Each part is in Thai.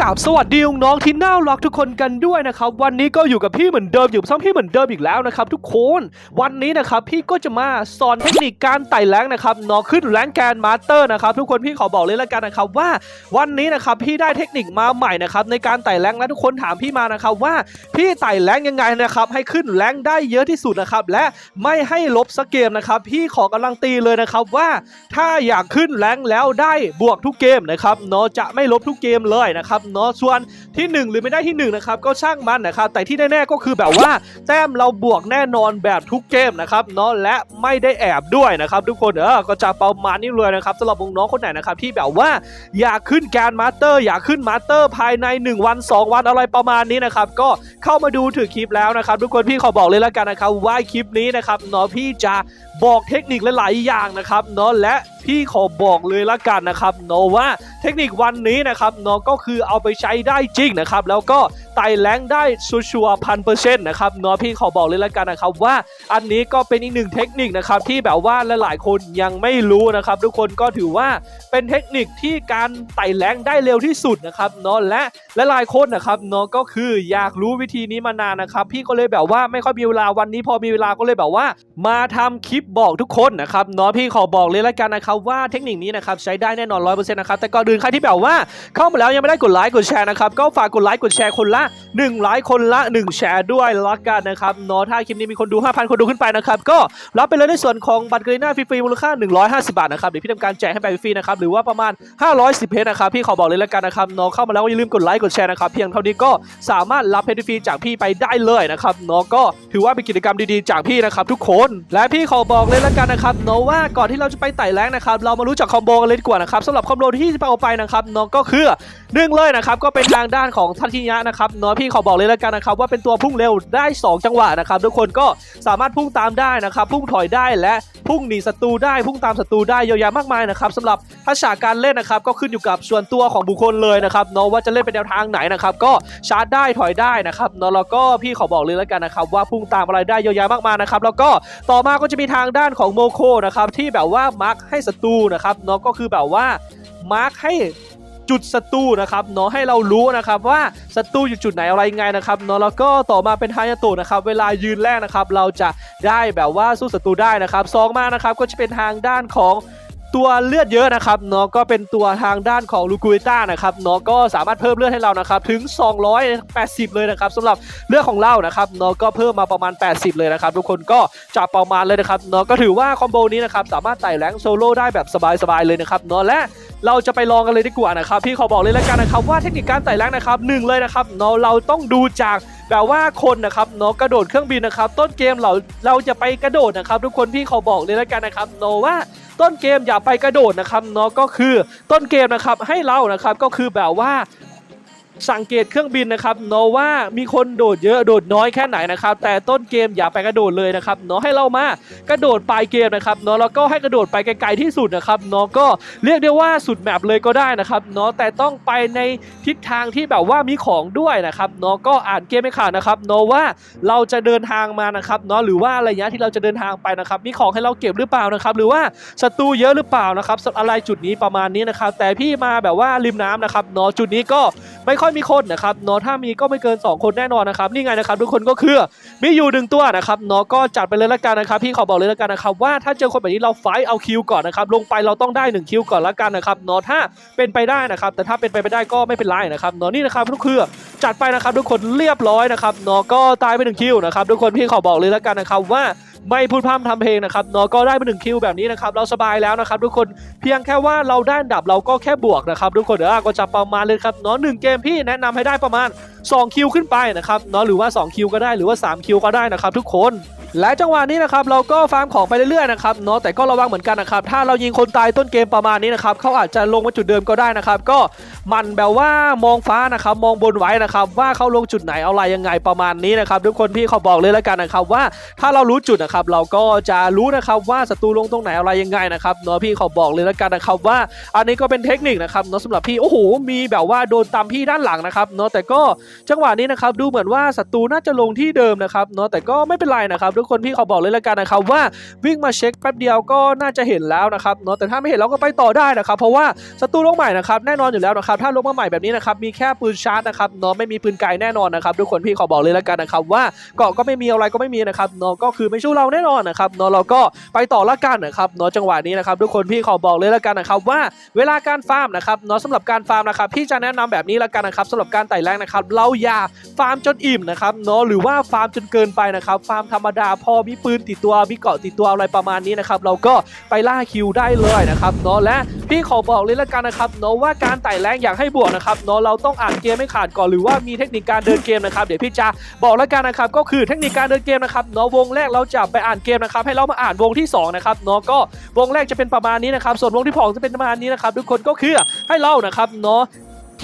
กราบสวัสดีน้องที่น่ารักทุกคนกันด้วยนะครับ วันนี้ก็อยู่กับพี่เหมือนเดิมอยู่กับช่องพี่เหมือนเดิมอีกแล้วนะครับทุกคนวันนี้นะครับพี่ก็จะมาสอนเทคนิคการไต่แรงนะครับน้องขึ้นแรงแกนมาสเตอร์นะครับทุกคนพี่ขอบอกเลยละกันนะครับว่าวันนี้นะครับพี่ได้เทคนิคมาใหม่นะครับในการไต่แรงและทุกคนถามพี่มานะครับว่าพี่ไต่แรงยังไงนะครับให้ขึ้นแรงได้เยอะที่สุดนะครับและไม่ให้ลบสกเกมนะครับพี่ขอกำลังตีเลยนะครับว่า ถ้าอยากขึ้นแรงแล้วได้บวกทุกเกมนะครับเนาะจะไม่ลบทุกเกมเลยนะครับเนาะส่วนที่ 1 หรือไม่ได้ที่ 1 นะครับ ก็ช่างมันนะครับ แต่ที่แน่ๆก็คือแบบว่า แต้มเราบวกแน่นอนแบบทุกเกมนะครับเนาะและไม่ได้แอบด้วยนะครับ ทุกคนเออก็จะประมาณนี้เลยนะครับสำหรับน้องๆคนไหนนะครับที่แบบว่าอยากขึ้นแกนมาสเตอร์ อยากขึ้นมาสเตอร์ภายใน 1 วัน 2 วันอะไรประมาณนี้นะครับก็เข้ามาดูถึงคลิปแล้วนะครับ ทุกคนพี่ขอบอกเลยละกันนะครับว่าคลิปนี้นะครับเนาะพี่จะบอกเทคนิคหลายๆอย่างนะครับเนาะและพี่ขอบอกเลยละกันนะครับเนาะว่า เทคนิควันนี้นะครับเนาะก็คือเอาไปใช้ได้จริงนะครับแล้วก็ ไต่แรงได้ชัวร์พันเปอร์เซ็นต์นะครับเนาะพี่ขอบอกเลยละกันนะครับว่าอันนี้ก็เป็นอีกหนึ่งเทคนิคนะครับที่แบบว่าหลายๆคนยังไม่รู้นะครับ ทุกคนก็ถือว่าเป็นเทคนิคที่การไต่แรงได้เร็วที่สุดนะครับเนาะและหลายๆคนนะครับเนาะก็คืออยากรู้วิธีนี้มานานนะครับพี่ก็เลยแบบว่าไม่ค่อยมีเวลาวันนี้พอมีเวลาก็เลยแบบว่า มาทำคลิปบอกทุกคนนะครับเนาะพี่ขอบอกเลยละกันนะครับว่าเทคนิคนี้นะครับใช้ได้แน่นอนร้อยเปอร์เซ็นต์นะครับแต่ก่อนอื่นใครที่แบบว่าเข้ามาแล้วยังไม่ได้กดไลค์กดแชร์นะครับก็ฝากกดไลค์กดแชร์คนละ1ไลค์คนละ 1 แชร์ด้วยละกันนะครับเนาะถ้าคลิปนี้มีคนดู 5,000 คนดูขึ้นไปนะครับก็รับไปเลยในส่วนของบัตรเกรน่าฟรีๆมูลค่า 150 บาทนะครับเดี๋ยวพี่ทำการแจกให้ไปฟรีนะครับหรือว่าประมาณ 510 เพชรนะครับพี่ขอบอกเลยละกันนะครับเนาะเข้ามาแล้วก็อย่าลืมกดไลค์กดแชร์นะครับเพียงเท่านี้ก็สามารถรับเพชรฟรีจากพี่ไปได้เลยนะครับเนาะก็ถือว่าเป็นกิจกรรมดีๆจากพี่นะครับทุกคนและพี่ขอบอกเลยละกันนะครับเนาะว่าก่อนที่เราจะไปไต่แรงนะครับเรามารู้จักคอมโบกันเลยดีกว่านะครับสำหรับคอมโบที่จะเอาไปนะครับเนาะก็คือหนึ่งเลยนะครับก็เป็นทางด้านของทัตทิยะนะครับนาะพี่ขอบอกเลยและกันนะครับว่าเป็นตัวพุ่งเร็วได้ 2 จังหวะนะครับทุกคนก็สามารถพุ่งตามได้นะครับพุ่งถอยได้และพุ่งหนีศัตรูได้พุ่งตามศัตรูได้เยอะแยะมากมายนะครับสำหรับทักษะการเล่นนะครับก็ขึ้นอยู่กับส่วนตัวของบุคคลเลยนะครับเนาะว่าจะเล่นเป็นแนวทางไหนนะครับก็ชาร์จได้ถอยได้นะครับเนาะแล้วก็พี่ขอบอกเลยและกันนะครับว่าพุ่งตามอะไรได้เยอะแยะมากมายนะครับแล้วก็ต่อมาก็จะมีทางด้านของโมโคนะครับที่แบบว่ามาร์คให้ศัตรูนะครับเนาะก็คือแบบว่ามาร์คให้ จุดศัตรูนะครับเนาะให้เรารู้นะครับว่าศัตรูอยู่จุดไหนอะไรยังไงนะครับเนาะแล้วก็ต่อมาเป็นฮายาโตะนะครับเวลายืนแรกนะครับเราจะได้แบบว่าสู้ศัตรูได้นะครับสองมานะครับก็จะเป็นทางด้านของ ตัวเลือดเยอะนะครับเนาะก็เป็นตัวทางด้านของลูกูเอต้านะครับเนาะก็สามารถเพิ่มเลือดให้เรานะครับถึง 280 เลยนะครับสำหรับเลือดของเรานะครับเนาะก็เพิ่มมาประมาณ 80 เลยนะครับทุกคนก็จะประมาณเลยนะครับเนาะก็ถือว่าคอมโบนี้นะครับสามารถไต่แรงโซโล่ได้แบบสบายๆเลยนะครับเนาะและเราจะไปลองกันเลยดีกว่านะครับพี่ขอบอกเลยแล้วกันนะครับว่าเทคนิคการไต่แรงนะครับหนึ่งเลยนะครับเนาะเราต้องดูจากแบบว่าคนนะครับเนาะกระโดดเครื่องบินนะครับ ต้นเกมเราเราจะไปกระโดดนะครับ ทุกคนพี่ขอบอกเลยแล้วกันนะครับเนาะว่า ต้นเกมอย่าไปกระโดดนะครับเนาะก็คือต้นเกมนะครับให้เรานะครับก็คือแบบว่า สังเกตเครื่องบินนะครับเนาะว่ามีคนโดดเยอะโดดน้อยแค่ไหนนะครับ แต่ต้นเกมอย่าไปกระโดดเลยนะครับเนาะให้เรามากระโดดปลายเกมนะครับเนาะแล้วก็ให้กระโดดไปไกลๆที่สุดนะครับเนาะก็เรียกได้ว่าสุดแมปเลยก็ได้นะครับเนาะแต่ต้องไปในทิศทางที่แบบว่ามีของด้วยนะครับเนาะก็อ่านเกมไม่ขาดนะครับเนาะว่าเราจะเดินทางมานะครับเนาะหรือว่าระยะที่เราจะเดินทางไปนะครับมีของให้เราเก็บหรือเปล่านะครับหรือว่าศัตรูเยอะหรือเปล่านะครับอะไรจุดนี้ประมาณนี้นะครับแต่พี่มาแบบว่าริมน้ำนะครับเนาะจุดนี้ก็ ไม่ค่อยมีคนนะครับเนาะถ้ามีก็ไม่เกิน 2 คนแน่นอนนะครับนี่ไงนะครับทุกคนก็คือมีอยู่หนึ่งตัวนะครับเนาะก็จัดไปเลยละกันนะครับพี่ขอบอกเลยละกันนะครับว่าถ้าเจอคนแบบนี้เราไฟท์เอาคิวก่อนนะครับลงไปเราต้องได้1คิวก่อนละกันนะครับเนาะถ้าเป็นไปได้นะครับแต่ถ้าเป็นไปไม่ได้ก็ไม่เป็นไรนะครับเนาะนี่นะครับทุกคือจัดไปนะครับทุกคนเรียบร้อยนะครับเนาะก็ตายไปหนึ่งคิวนะครับทุกคนพี่ขอบอกเลยละกันนะครับว่า ไม่พูดพร่ำทำเพลงนะครับเนาะก็ได้ไปหนึ่งคิวแบบนี้นะครับเราสบายแล้วนะครับทุกคนเพียงแค่ว่าเราได้อันดับเราก็แค่บวกนะครับทุกคนเดี๋ยวก็จะประมาณเลยครับเนาะหนึ่งเกมพี่แนะนำให้ได้ประมาณ 2 คิวขึ้นไปนะครับเนาะหรือว่า 2 คิวก็ได้หรือว่า 3 คิวก็ได้นะครับทุกคนและจังหวะนี้นะครับเราก็ฟาร์มของไปเรื่อยๆนะครับเนาะแต่ก็ระวังเหมือนกันนะครับถ้าเรายิงคนตายต้นเกมประมาณนี้นะครับเขาอาจจะลงมาจุดเดิมก็ได้นะครับ ก็มันแบบว่ามองฟ้านะครับมองบนไว้นะครับว่าเขาลงจุดไหนเอาอะไรยังไงประมาณนี้นะครับทุกคนพี่ขาบอกเลยแล้วกันนะครับว่าถ้าเรารู้จุดนะครับครับเราก็จะรู้นะครับว่าศัตรูลงตรงไหนอะไรยังไงนะครับเนาะพี่ขาบอกเลยแล้วกันนะครับว่า อันนี้ก็เป็นเทคนิคนะครับเนาะสำหรับพี่โอ้โหมีแบบว่าโดนตามพี่ด้านหลังนะครับเนาะแต่ก็จังหวะนี้นะครับดูเหมือนว่าศัตรูน่าจะลงที่เดิมนะครับเนาะแต่ก็ไม่เป็นไรนะครับ ทุกคนพี่ขอบอกเลยละกันนะครับว่าวิ่งมาเช็คแป๊บเดียวก็น่าจะเห็นแล้วนะครับเนาะแต่ถ้าไม่เห็นเราก็ไปต่อได้นะครับ เพราะว่าศัตรูลกใหม่นะครับแน่นอนอยู่แล้วนะครับถ้าลกมาใหม่แบบนี้นะครับมีแค่ปืนชาร์จนะครับเนาะไม่มีปืนไกลแน่นอนนะครับทุกคนพี่ขอบอกเลยละกันนะครับว่าเกาะก็ไม่มีอะไรก็ไม่มีนะครับเนาะก็คือไม่สู้เราแน่นอนนะครับเนาะเราก็ไปต่อละกันนะครับเนาะจังหวะนี้นะครับทุกคนพี่ขอบอกเลยละกันนะครับว่าเวลาการฟาร์มนะครับเนาะสำหรับการฟาร์มนะครับพี่จะแนะนำแบบนี้ละกันนะครับสำหรับการไต่แรงนะครับเราอย่าฟาร์มจนอิ่มนะครับเนาะหรือว่าฟาร์มจนเกินไปนะครับฟาร์มธรรมดาพอมีปืนติดตัวมีเกาะติดตัวอะไรประมาณนี้นะครับเราก็ไปล่าคิวได้เลยนะครับเนาะและพี่ขอบอกเลยละกันนะครับเนาะว่าการไต่แรงอยากให้บวกนะครับเนาะเราต้องอ่านเกมให้ขาดก่อนหรือว่ามีเทคนิคการเดินเกมนะครับเดี๋ยวพี่จะบอกละกันนะครับก็คือเทคนิคการเดินเกมนะครับเนาะวงแรกเราจะไปอ่านเกมนะครับให้เรามาอ่านวงที่สองนะครับเนาะก็วงแรกจะเป็นประมาณนี้นะครับส่วนวงที่สองจะเป็นประมาณนี้นะครับทุกคนก็คือให้เรานะครับเนาะ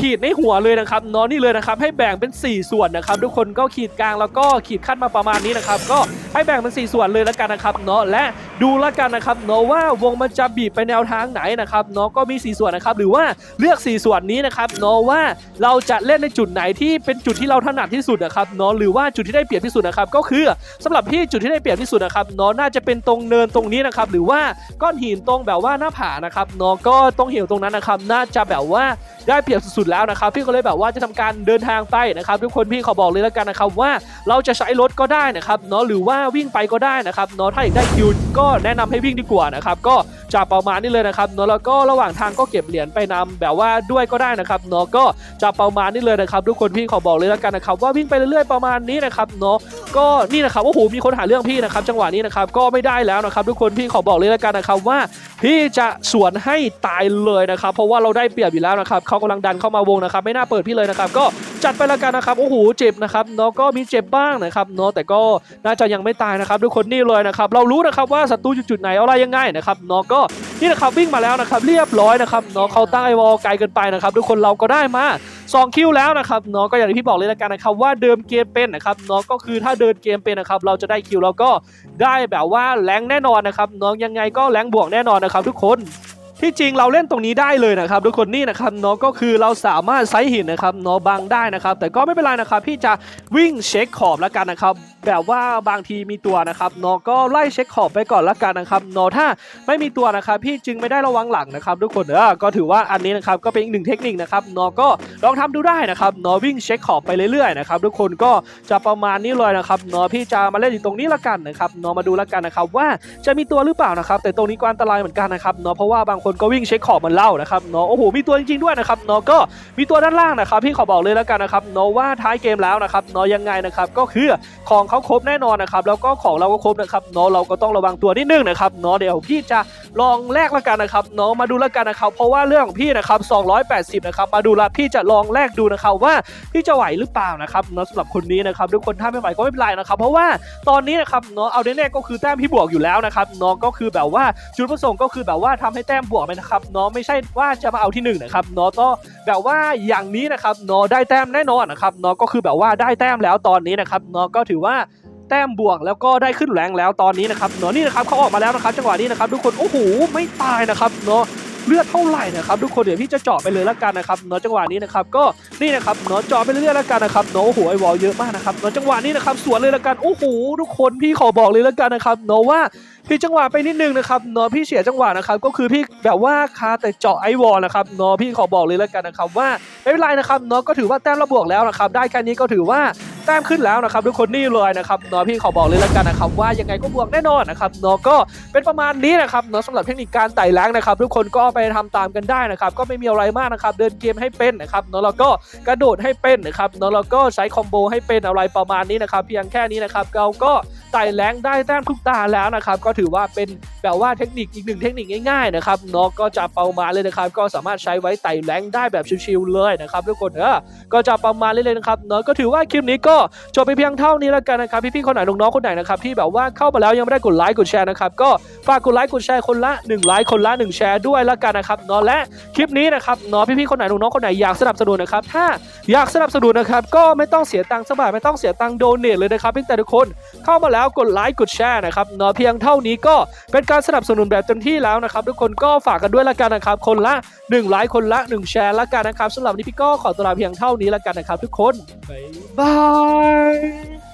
ขีดในหัวเลยนะครับเนาะนี่เลยนะครับ ให้แบ่งเป็น 4 ส่วนนะครับ ทุกคนก็ขีดกลางแล้วก็ขีดขั้นมาประมาณนี้นะครับ ก็ให้แบ่งเป็น 4 ส่วนเลยแล้วกันนะครับเนาะและดูแล้วกันนะครับเนาะว่าวงมันจะบีบไปแนวทางไหนนะครับเนาะก็มี 4 ส่วนนะครับ หรือว่าเลือก 4 ส่วนนี้นะครับเนาะว่าเราจะเล่นในจุดไหนที่เป็นจุดที่เราถนัดที่สุดนะครับเนาะหรือว่าจุดที่ได้เปรียบที่สุดนะครับ ก็คือสำหรับพี่จุดที่ได้เปรียบที่สุดนะครับเนาะน่าจะเป็นตรงเนินตรงนี้นะครับ หรือว่าก้อนหินตรงแบบว่าหน้าผานะครับเนาะก็ตรงหินตรงนั้นนะครับ น่าจะแบบว่า ได้เปรียบสุดๆแล้วนะครับพี่ก็เลยแบบว่าจะทำการเดินทางไปนะครับทุกคนพี่ขอบอกเลยแล้วกันนะครับว่าเราจะใช้รถก็ได้นะครับเนาะหรือว่าวิ่งไปก็ได้นะครับเนาะถ้าอยากได้คิวก็แนะนำให้วิ่งดีกว่านะครับก็ จะประมาณนี้เลยนะครับเนาะแล้วก็ระหว่างทางก็เก็บเหรียญไปนำแบบว่าด้วยก็ได้นะครับเนาะก็จะประมาณนี้เลยนะครับทุกคนพี่ขอบอกเลยแล้วกันนะครับว่าวิ่งไปเรื่อยๆประมาณนี้นะครับเนาะก็นี่นะครับโอ้โหมีคนหาเรื่องพี่นะครับ จังหวะนี้นะครับก็ไม่ได้แล้วนะครับ ทุกคนพี่ขอบอกเลยแล้วกันนะครับว่า พี่จะสวนให้ตายเลยนะครับ เพราะว่าเราได้เปรียบอยู่แล้วนะครับเขากำลังดันเข้ามาวงนะครับ ไม่น่าเปิดพี่เลยนะครับก็ จัดไปแล้วกันนะครับโอ้โหเจ็บนะครับเนาะก็มีเจ็บบ้างนะครับเนาะแต่ก็น่าจะยังไม่ตายนะครับทุกคนนี่เลยนะครับเรารู้นะครับว่าศัตรูอยู่จุดไหนอะไรยังไงนะครับเนาะก็นี่นะครับวิ่งมาแล้วนะครับเรียบร้อยนะครับเนาะเขาตั้งไอวอลไกลเกินไปนะครับทุกคนเราก็ได้มา2คิวแล้วนะครับเนาะก็อย่างที่พี่บอกเลยล้วกันนะครับว่าเดิมเกมเป็นนะครับเนาะก็คือถ้าเดินเกมเป็นนะครับเราจะได้คิวแล้วก็ได้แบบว่าแรงแน่นอนนะครับเนาะยังไงก็แรงบวกแน่นอนนะครับทุกคน ที่จริงเราเล่นตรงนี้ได้เลยนะครับทุกคนนี่นะครับเนาะก็คือเราสามารถไซส์หินนะครับเนาะบังได้นะครับ แต่ก็ไม่เป็นไรนะครับพี่จะวิ่งเช็คขอบแล้วกันนะครับ แบบว่าบางทีมีตัวนะครับนาะก็ไล่เช็คขอบไปก่อนล้วกันนะครับนาะถ้าไม่มีตัวนะครับพี่จึงไม่ได้ระวังหลังนะครับทุกคนเออก็ถือว่าอันนี้นะครับก็เป็นอีกหนึ่งเทคนิคนะครับนาะก็ลองทำดูได้นะครับนาะวิ่งเช็คขอบไปเรื่อยๆนะครับทุกคนก็จะประมาณนี้เลยนะครับนาะพี่จะมาเล่นอยู่ตรงนี้ละกันนะครับนาะมาดูละกันนะครับว่าจะมีตัวหรือเปล่านะครับแต่ตรงนี้ก็อันตรายเหมือนกันนะครับนาะเพราะว่าบางคนก็วิ่งเช็คขอบมันเล่านะครับนาะโอ้โหมีตัวจริงๆด้วยนะครับนาะก็มีตัวด้านล่างนะครับพี่ขอบอกเลยล้วกันนะครับนาะว่าท้ายเกมแล้วนะครับนาะยังไงนะครับก็คือของเขาครบแน่นอนนะครับแล้วก็ของเราก็ครบนะครับเนาะเราก็ต้องระวังตัวนิดนึงนะครับเนาะเดี๋ยวพี่จะลองแลกละกันนะครับเนาะมาดูละกันนะครับเพราะว่าเรื่องของพี่นะครับ280นะครับมาดูละพี่จะลองแลกดูนะครับว่าพี่จะไหวหรือเปล่านะครับเนาะสำหรับคนนี้นะครับทุกคนถ้าไม่ไหวก็ไม่เป็นไรนะครับเพราะว่าตอนนี้นะครับเนาะเอาแน่ๆก็คือแต้มพี่บวกอยู่แล้วนะครับเนาะก็คือแบบว่าจุดประสงค์ก็คือแบบว่าทำให้แต้มบวกไปนะครับเนาะไม่ใช่ว่าจะมาเอาที่หนึ่งนะครับเนาะก็แบบว่าอย่างนี้นะครับเนาะได้แต้มแน่นอนนะครับเนาะก็คือแบบว่าได้แต้มแล้วตอนนี้นะครับเนาะก็ถือว่า แต้มบวกแล้วก็ได้ขึ้นแรงแล้วตอนนี้นะครับเนาะนี่นะครับเขาออกมาแล้วนะครับจังหวะนี้นะครับทุกคนโอ้โหไม่ตายนะครับเนาะเลือดเท่าไหร่นะครับทุกคนเดี๋ยวพี่จะเจาะไปเลยละกันนะครับเนาะจังหวะนี้นะครับก็นี่นะครับเนาะเจาะไปเรื่อยๆละกันนะครับเนาะโอ้โหไอวอลเยอะมากนะครับเนาะจังหวะนี้นะครับสวนเลยละกันโอ้โหทุกคนพี่ขอบอกเลยละกันนะครับเนาะว่าพี่จังหวะไปนิดนึงนะครับเนาะพี่เสียจังหวะนะครับก็คือพี่แบบว่าคาแต่เจาะไอวอลนะครับเนาะพี่ขอบอกเลยละกันนะครับว่าไม่เป็นไรนะครับเนาะก็ถือว่าแต้มระบวกแล้วนะครับได้แค่นี้ก็ถือว่า ต้มขึ้นแล้วนะครับทุกคนนี่เลยนะครับเนาะพี่ขอบอกเลยแล้วกันนะครับว่ายังไงก็บวกแน่นอนนะครับเนาะก็เป็นประมาณนี้นะครับเนาะสำหรับเทคนิคการไต่ล้างนะครับทุกคนก็ไปทำตามกันได้นะครับก็ไม่มีอะไรมากนะครับเดินเกมให้เป็นนะครับเนาะแล้วก็กระโดดให้เป็นนะครับเนาะแล้วก็ใช้คอมโบให้เป็นอะไรประมาณนี้นะครับเพียงแค่นี้นะครับเราก็ ไต่แรงได้แต้มทุกตาแล้วนะครับ ก็ถือว่าเป็นแบบว่าเทคนิคอีกหนึ่งเทคนิคง่ายๆนะครับเนาะก็จะประมาณเลยนะครับ ก็สามารถใช้ไว้ไต่แรงได้แบบชิวๆเลยนะครับทุกคนเออก็จะประมาณเลยนะครับเนาะก็ถือว่าคลิปนี้ก็จบไปเพียงเท่านี้แล้วกันนะครับพี่ๆคนไหนน้องๆคนไหนนะครับที่แบบว่าเข้ามาแล้วยังไม่ได้กดไลค์กดแชร์นะครับก็ฝากกดไลค์กดแชร์คนละ1ไลค์คนละ1แชร์ด้วยแล้วกันนะครับเนาะและคลิปนี้นะครับเนาะพี่ๆคนไหนน้องๆคนไหนอยากสนับสนุนนะครับถ้าอยากสนับสนุนนะครับก็ไม่ต้องเสียตังค์สบาทไม่ต้องเสียตังค์โดเนทเลยนะครับเพียงแต่ทุกคนเข้ามาแล้วกดไลค์กดแชร์นะครับเนาะเพียงเท่านี้ก็เป็นการสนับสนุนแบบเต็มที่แล้วนะครับ ทุกคนก็ฝากกันด้วยละกันนะครับ คนละ1ไลค์คนละ 1 แชร์ละกันนะครับสำหรับวันนี้พี่ก็ขอตัวลาเพียงเท่านี้ละกันนะครับ ทุกคนบ๊ายบาย